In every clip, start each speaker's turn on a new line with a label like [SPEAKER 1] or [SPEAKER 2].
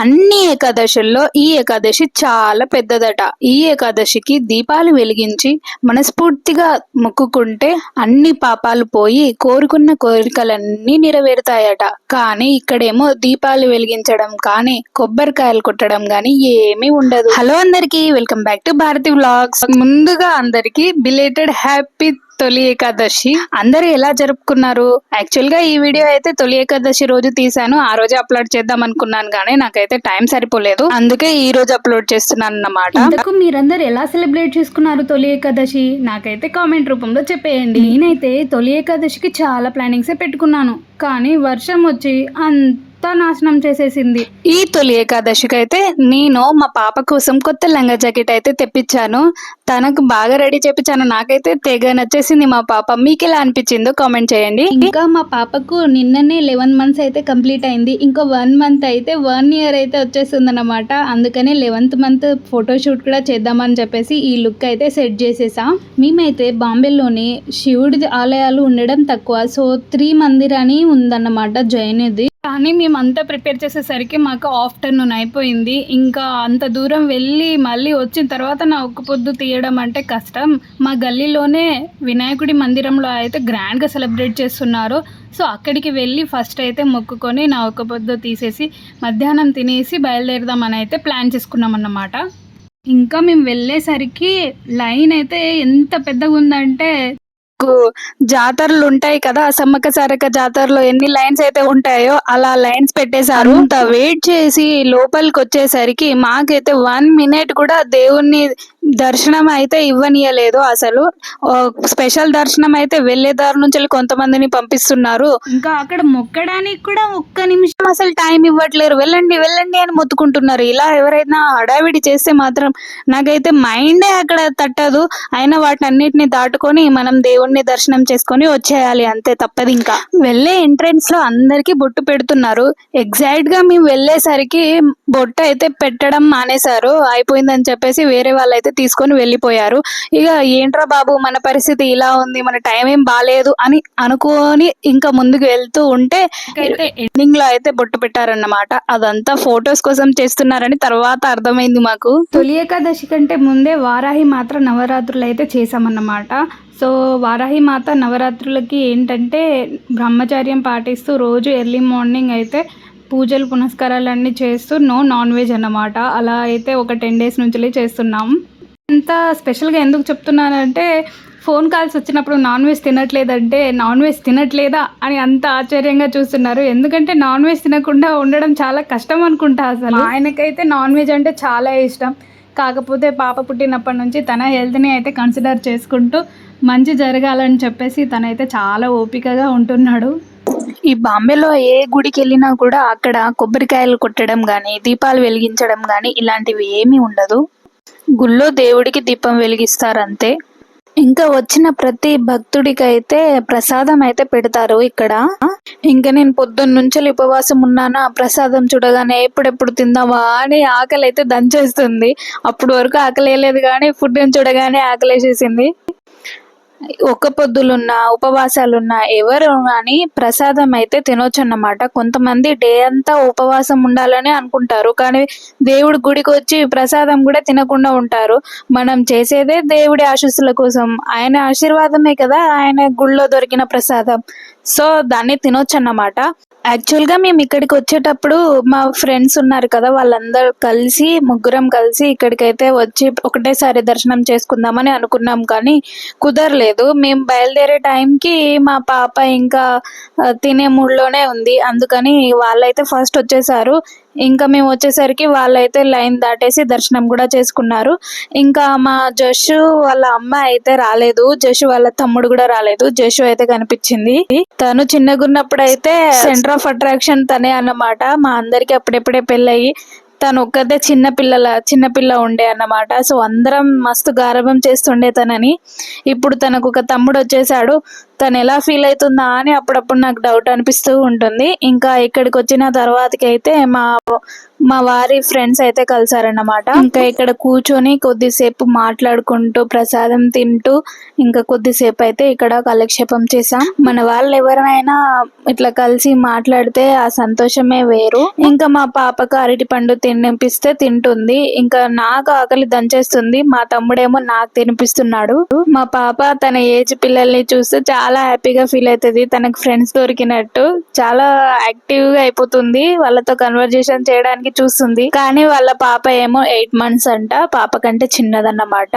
[SPEAKER 1] అన్ని ఏకాదశుల్లో ఈ ఏకాదశి చాలా పెద్దదట. ఈ ఏకాదశికి దీపాలు వెలిగించి మనస్ఫూర్తిగా మొక్కుకుంటే అన్ని పాపాలు పోయి కోరుకున్న కోరికలన్నీ నెరవేరుతాయట. కానీ ఇక్కడేమో దీపాలు వెలిగించడం కానీ కొబ్బరికాయలు కొట్టడం కానీ ఏమీ ఉండదు. హలో అందరికీ welcome back to Bharathi vlogs. ముందుగా అందరికీ బిలేటెడ్ హ్యాపీ తొలి ఏకాదశి. అందరూ ఎలా జరుపుకున్నారు? యాక్చువల్గా ఈ వీడియో అయితే తొలి ఏకాదశి రోజు తీసాను ఆ రోజు అప్లోడ్ చేద్దాం అనుకున్నాను కానీ నాకైతే టైం సరిపోలేదు. అందుకే ఈ రోజు అప్లోడ్ చేస్తున్నాను అన్నమాట.
[SPEAKER 2] ఇంతకు మీరందరూ ఎలా సెలబ్రేట్ చేసుకున్నారు తొలి ఏకాదశి? నాకైతే కామెంట్ రూపంలో చెప్పేయండి. నేనైతే తొలి ఏకాదశికి చాలా ప్లానింగ్సే పెట్టుకున్నాను. కానీ వర్షం వచ్చి అంత నాశనం చేసేసింది.
[SPEAKER 1] ఈ తొలి ఏకాదశికి అయితే నేను మా పాప కోసం కొత్త లంగా జాకెట్ అయితే తెప్పించాను. తనకు బాగా రెడీ చేపించాను. నాకైతే తెగ నచ్చేసింది మా పాప. మీకు ఎలా అనిపించిందో కామెంట్ చేయండి.
[SPEAKER 2] ఇంకా మా పాపకు నిన్ననే లెవెన్ మంత్స్ అయితే కంప్లీట్ అయింది. ఇంకా వన్ మంత్ అయితే వన్ ఇయర్ అయితే వచ్చేస్తుంది అనమాట అందుకనే లెవెన్త్ మంత్ ఫోటోషూట్ కూడా చేద్దామని చెప్పేసి ఈ లుక్ అయితే సెట్ చేసేసా. మేమైతే బాంబేలోని శివుడి ఆలయాలు ఉండడం తక్కువ. సో త్రీ మందిర్ అని ఉందన్నమాట జైనది. కానీ మేమంతా ప్రిపేర్ చేసేసరికి మాకు ఆఫ్టర్నూన్ అయిపోయింది. ఇంకా అంత దూరం వెళ్ళి మళ్ళీ వచ్చిన తర్వాత నా ఒక్క పొద్దు తీయడం అంటే కష్టం. మా గల్లీలోనే వినాయకుడి మందిరంలో అయితే గ్రాండ్గా సెలబ్రేట్ చేస్తున్నారు. సో అక్కడికి వెళ్ళి ఫస్ట్ అయితే మొక్కుకొని నా ఒక్క పొద్దు తీసేసి మధ్యాహ్నం తినేసి బయలుదేరదామని అయితే ప్లాన్ చేసుకున్నాం అన్నమాట ఇంకా మేము వెళ్ళేసరికి లైన్ అయితే ఎంత పెద్దగా ఉందంటే
[SPEAKER 1] మీకు జాతరలు ఉంటాయి కదా సమ్మక్క సారక్క జాతరలో ఎన్ని లైన్స్ అయితే ఉంటాయో అలా లైన్స్ పెట్టేశారు. అంత వెయిట్ చేసి లోపలికి వచ్చేసరికి మాకైతే వన్ మినిట్ కూడా దేవుణ్ణి దర్శనం అయితే ఇవ్వనీయలేదు అసలు. స్పెషల్ దర్శనం అయితే వెళ్ళే దారి నుంచి కొంతమందిని పంపిస్తున్నారు.
[SPEAKER 2] ఇంకా అక్కడ మొక్కడానికి కూడా ఒక్క నిమిషం
[SPEAKER 1] అసలు టైం ఇవ్వట్లేరు. వెళ్ళండి వెళ్ళండి అని మొత్తుకుంటున్నారు. ఇలా ఎవరైనా హడావిడి చేస్తే మాత్రం నాకైతే మైండే అక్కడ తట్టదు. అయినా వాటి అన్నిటిని దాటుకొని మనం దేవుణ్ణి దర్శనం చేసుకొని వచ్చేయాలి. అంతే తప్పదు ఇంకా. వెళ్ళే ఎంట్రన్స్లో అందరికి బొట్టు పెడుతున్నారు. ఎగ్జాక్ట్గా మేము వెళ్ళేసరికి బొట్టు అయితే పెట్టడం మానేశారు. అయిపోయిందని చెప్పేసి వేరే వాళ్ళు అయితే తీసుకొని వెళ్ళిపోయారు. ఇక ఏంట్రా బాబు మన పరిస్థితి ఇలా ఉంది మన టైం ఏం బాగాలేదు అని అనుకొని ఇంకా ముందుకు వెళ్తూ ఉంటే ఎండింగ్లో అయితే బొట్టు పెట్టారన్నమాట. అదంతా ఫొటోస్ కోసం చేస్తున్నారని తర్వాత అర్థమైంది మాకు.
[SPEAKER 2] తొలి ఏకాదశి కంటే ముందే వారాహి మాత్ర నవరాత్రులు అయితే చేసామన్నమాట సో వారాహి మాత నవరాత్రులకి ఏంటంటే బ్రహ్మచర్యం పాటిస్తూ రోజు ఎర్లీ మార్నింగ్ అయితే పూజలు పునస్కారాలన్నీ చేస్తూ నో నాన్ వెజ్ అన్నమాట. అలా అయితే ఒక టెన్ డేస్ నుంచి చేస్తున్నాం. అంత స్పెషల్గా ఎందుకు చెప్తున్నానంటే ఫోన్ కాల్స్ వచ్చినప్పుడు నాన్ వెజ్ తినట్లేదంటే నాన్ వెజ్ తినట్లేదా అని అంత ఆశ్చర్యంగా చూస్తున్నారు. ఎందుకంటే నాన్ వెజ్ తినకుండా ఉండడం చాలా కష్టం అనుకుంటా అసలు. ఆయనకైతే నాన్ వెజ్ అంటే చాలా ఇష్టం. కాకపోతే పాప పుట్టినప్పటి నుంచి తన హెల్త్ని అయితే కన్సిడర్ చేసుకుంటూ మంచి జరగాలని చెప్పేసి తనైతే చాలా ఓపికగా ఉంటున్నాడు.
[SPEAKER 1] ఈ బాంబేలో ఏ గుడికి వెళ్ళినా కూడా అక్కడ కొబ్బరికాయలు కొట్టడం గాని దీపాలు వెలిగించడం గాని ఇలాంటివి ఏమీ ఉండదు. గుళ్ళో దేవుడికి దీపం వెలిగిస్తారంతే. ఇంకా వచ్చిన ప్రతి భక్తుడికైతే ప్రసాదం అయితే పెడతారు ఇక్కడ. ఇంకా నేను పొద్దున్న నుంచి ఉపవాసం ఉన్నానా ప్రసాదం చూడగానే ఎప్పుడెప్పుడు తిందామా అని ఆకలి అయితే దంచేస్తుంది. అప్పుడు వరకు ఆకలి వేయలేదు కానీ ఫుడ్ చూడగానే ఆకలేసేసింది. ఒక్క పొద్దులున్నా ఉపవాసాలున్నా ఎవరు కానీ ప్రసాదం అయితే తినొచ్చు అన్నమాట కొంతమంది డే అంతా ఉపవాసం ఉండాలని అనుకుంటారు. కానీ దేవుడి గుడికి వచ్చి ప్రసాదం కూడా తినకుండా ఉంటారు. మనం చేసేదే దేవుడి ఆశీస్సుల కోసం. ఆయన ఆశీర్వాదమే కదా ఆయన గుళ్ళో దొరికిన ప్రసాదం. సో దాన్ని తినొచ్చు అన్నమాట యాక్చువల్గా మేము ఇక్కడికి వచ్చేటప్పుడు మా ఫ్రెండ్స్ ఉన్నారు కదా వాళ్ళందరూ కలిసి ముగ్గురం కలిసి ఇక్కడికైతే వచ్చి ఒకటేసారి దర్శనం చేసుకుందామని అనుకున్నాం కానీ కుదరలేదు. మేము బయలుదేరే టైంకి మా పాప ఇంకా తినే మూడ్లోనే ఉంది. అందుకని వాళ్ళైతే ఫస్ట్ వచ్చేసారు. ఇంకా మేము వచ్చేసరికి వాళ్ళైతే లైన్ దాటేసి దర్శనం కూడా చేసుకున్నారు. ఇంకా మా జషు వాళ్ళ అమ్మ అయితే రాలేదు. జషు వాళ్ళ తమ్ముడు కూడా రాలేదు. జషు అయితే కనిపించింది. తను చిన్నగున్నప్పుడు అయితే సెంటర్ ఆఫ్ అట్రాక్షన్ తనే అన్నమాట. మా అందరికి అప్పుడెప్పుడే పెళ్ళయి. తను ఒక్కతే చిన్న పిల్లల చిన్న పిల్ల ఉండే అన్నమాట. సో అందరం మస్తు గారభం చేస్తుండే తనని. ఇప్పుడు తనకు ఒక తమ్ముడు వచ్చేసాడు. తను ఎలా ఫీల్ అవుతుందా అని అప్పుడప్పుడు నాకు డౌట్ అనిపిస్తూ ఉంటుంది. ఇంకా ఇక్కడికి వచ్చిన తర్వాతకైతే అయితే మా మా వారి ఫ్రెండ్స్ అయితే కలిసారన్నమాట. ఇంకా ఇక్కడ కూర్చొని కొద్దిసేపు మాట్లాడుకుంటూ ప్రసాదం తింటూ ఇంకా కొద్దిసేపు అయితే ఇక్కడ కాలక్షేపం చేసాం మన వాళ్ళు ఎవరైనా ఇట్లా కలిసి మాట్లాడితే ఆ సంతోషమే వేరు. ఇంకా మా పాపకు అరటి పండు తినిపిస్తే తింటుంది. ఇంకా నాకు ఆకలి దంచేస్తుంది. మా తమ్ముడేమో నాకు తినిపిస్తున్నాడు. మా పాప తన ఏజ్ పిల్లల్ని చూస్తే చాలా హ్యాపీగా ఫీల్ అవుతుంది. తనకు ఫ్రెండ్స్ దొరికినట్టు. చాలా యాక్టివ్గా అయిపోతుంది. వాళ్ళతో కన్వర్జేషన్ చేయడానికి చూస్తుంది. కానీ వాళ్ళ పాప ఏమో ఎయిట్ మంత్స్ అంట. పాప కంటే చిన్నదన్నమాట.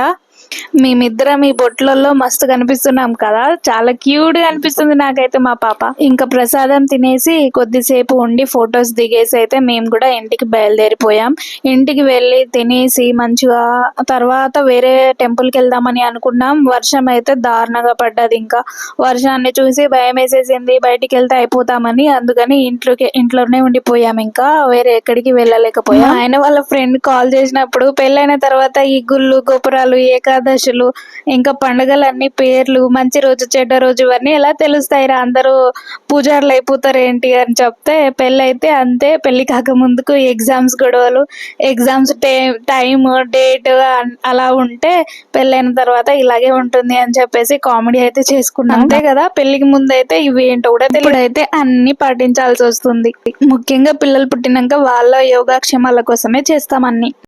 [SPEAKER 1] మేమిద్దరం ఈ బొట్లలో మస్తు కనిపిస్తున్నాం కదా. చాలా క్యూట్గా అనిపిస్తుంది నాకైతే మా పాప. ఇంకా ప్రసాదం తినేసి కొద్దిసేపు ఉండి ఫొటోస్ దిగేసి అయితే మేము కూడా ఇంటికి బయలుదేరిపోయాం. ఇంటికి వెళ్ళి తినేసి మంచిగా తర్వాత వేరే టెంపుల్కి వెళ్దామని అనుకున్నాం. వర్షం అయితే దారుణంగా పడ్డది ఇంకా. వర్షాన్ని చూసి భయం వేసేసింది. బయటికి వెళ్తే అయిపోతామని. అందుకని ఇంట్లోకి ఇంట్లోనే ఉండిపోయాం ఇంకా. వేరే ఎక్కడికి వెళ్ళలేకపోయాం. ఆయన వాళ్ళ ఫ్రెండ్ కాల్ చేసినప్పుడు పెళ్ళైన తర్వాత ఈ గుళ్ళు గోపురాలు ఏకాదశులు ఇంకా పండుగలన్నీ పేర్లు మంచి రోజు చెడ్డ రోజు ఇవన్నీ ఎలా తెలుస్తాయిరా? అందరూ పూజారులు అయిపోతారు ఏంటి అని చెప్తే పెళ్ళి అయితే అంతే. పెళ్ళి కాక ముందుకు ఎగ్జామ్స్ గొడవలు ఎగ్జామ్స్ టైం డేట్ అలా ఉంటే పెళ్ళైన తర్వాత ఇలాగే ఉంటుంది అని చెప్పేసి కామెడీ అయితే చేసుకున్నాం. అంతే కదా? పెళ్ళికి ముందు అయితే ఇవి ఏంటో కూడా తెలియదు అయితే అన్ని పాటించాల్సి వస్తుంది. ముఖ్యంగా పిల్లలు పుట్టినాక వాళ్ళ యోగక్షేమాల కోసమే చేస్తామని